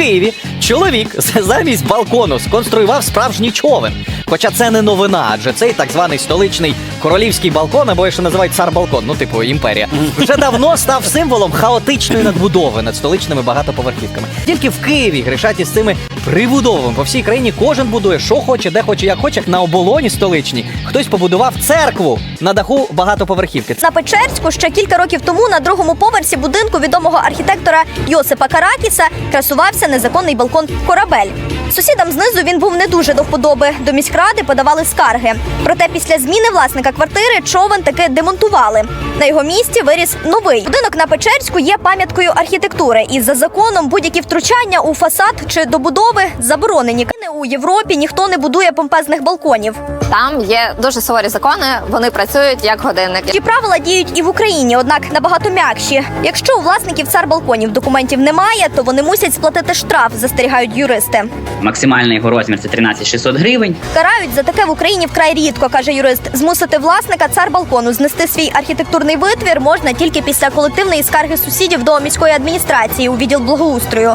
Києві чоловік замість балкону сконструював справжній човен. Хоча це не новина, адже цей так званий столичний королівський балкон, або ще називають цар-балкон, ну типу імперія, вже давно став символом хаотичної надбудови над столичними багатоповерхівками. Тільки в Києві грішать із цими прибудовами. По всій країні кожен будує, що хоче, де хоче, як хоче. На оболоні столичній хтось побудував церкву на даху багатоповерхівки. На Печерську ще кілька років тому на другому поверсі будинку відомого архітектора Йосипа Каракіса красувався незаконний балкон Корабель. Сусідам знизу він був не дуже до вподоби. До міськради подавали скарги. Проте після зміни власника квартири човен таки демонтували. На його місці виріс новий будинок на Печерську є пам'яткою архітектури, і за законом будь-які втручання у фасад чи добудови заборонені. У Європі ніхто не будує помпезних балконів. Там є дуже суворі закони, вони працюють як годинники. Ті правила діють і в Україні, однак набагато м'якші. Якщо у власників цар балконів документів немає, то вони мусять сплатити штраф, застерігають юристи. Максимальний його розмір це 13 600 гривень. Карають за таке в Україні вкрай рідко, каже юрист. Змусити власника цар балкону знести свій архітектурний витвір можна тільки після колективної скарги сусідів до міської адміністрації у відділ благоустрою.